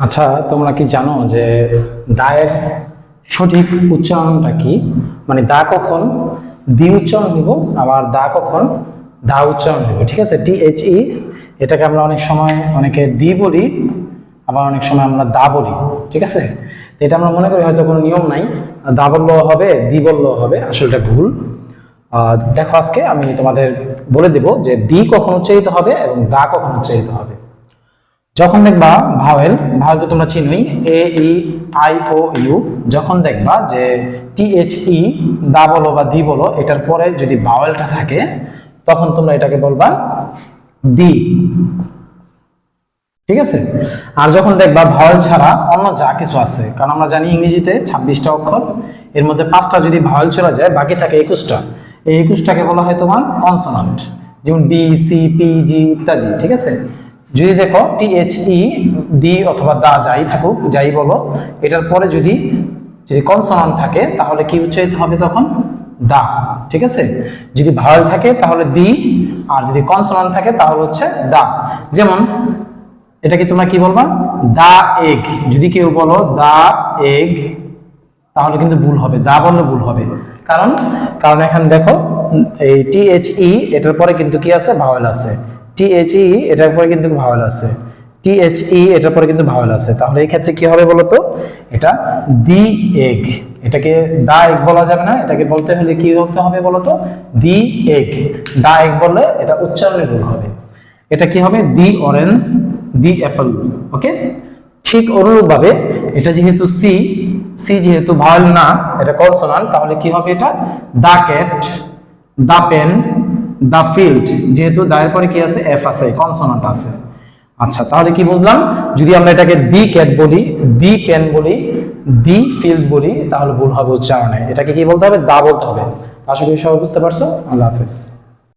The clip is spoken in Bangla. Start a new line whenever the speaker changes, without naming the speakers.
আচ্ছা তোমরা কি জানো যে দায়ের সঠিক উচ্চারণটা কি? মানে দা কখন, দি উচ্চারণ হইব আবার দা কখন, দা উচ্চারণ হইব ঠিক আছে? টি এইচ ই এটাকে আমরা অনেক সময় অনেকে দি বলি, আবার অনেক সময় আমরা দা বলি, ঠিক আছে? তো এটা আমরা মনে করি হয়তো কোনো নিয়ম নাই। দা বললেও হবে, দি বললেও হবে আসলে ভুল। দেখো আজকে আমি তোমাদের বলে দেব যে দি কখন উচ্চারিত হবে এবং দা কখন উচ্চারিত হবে। যখন দেখবা ভাওয়েল ভাওয়েল তো তোমরা চিনোই এ ই আই ও ইউ যখন দেখবা যে টি এইচ ই দা বলো বা দি বলো, এটার পরে যদি ভাওয়েলটা থাকে, তখন তোমরা এটাকে বলবা দি। ঠিক আছে? আর যখন দেখবা ভাওয়েল ছাড়া অন্য যা কিছু আছে, কারণ আমরা জানি ইংরেজিতে ছাব্বিশটা অক্ষর, এর মধ্যে পাঁচটা যদি ভাওয়েল চলে যায়, বাকি থাকে একুশটা। এই একুশটাকে বলা হয় তোমার কনসোনান্ট যেমন বি সি পি জি ইত্যাদি, ঠিক আছে? যদি দেখো টি এইচ ই দি অথবা দা যাই থাকুক, যাই বলো, এটার পরে যদি যদি কনসোনান্ট থাকে, তাহলে কি উচ্চারিত হবে তখন? দা, ঠিক আছে? যদি ভাওয়েল থাকে, তাহলে দি, আর যদি কনসোনান্ট থাকে, তাহলে হচ্ছে দা। যেমন, এটাকে তোমরা কি বলবা? দা এগ যদি কেউ বলো দা এগ তাহলে কিন্তু ভুল হবে, দা বললে ভুল হবে। কারণ কারণ এখানে দেখো, এই টি এইচ ই এটার পরে কিন্তু কি আছে? ভাওয়েল আছে। টি এইচ ই এটার পরে কিন্তু ভাওয়েল আছে। টি এইচ ই এটার পরে কিন্তু ভাওয়েল আছে। তাহলে এই ক্ষেত্রে কি হবে বলতো? এটা দি এগ। এটাকে দা এগ বলা যাবে না। এটাকে বলতে হলে কি বলতে হবে বলতো? দি এগ। দা এগ বললে এটা উচ্চারণে ভুল হবে। এটা কি হবে? The orange, the apple. Okay? ঠিক অনুরূপভাবে এটা যেহেতু সি সি যেহেতু ভাওয়েল না, এটা কনসোনান্ট তাহলে কি হবে এটা? The cat, the pen the field যেহেতু দায়ের পরে কি আছে? এফ আছে কনসোনান্ট আছে। আচ্ছা তাহলে কি বুঝলাম? যদি আমরা এটাকে দি ক্যাট বলি দি পেন বলি দি ফিল্ড বলি, তাহলে ভুল হবে উচ্চারণে। এটাকে কি বলতে হবে? দা বলতে হবে। আশা করি সবাই বুঝতে পারছ? আল্লাহ হাফেজ।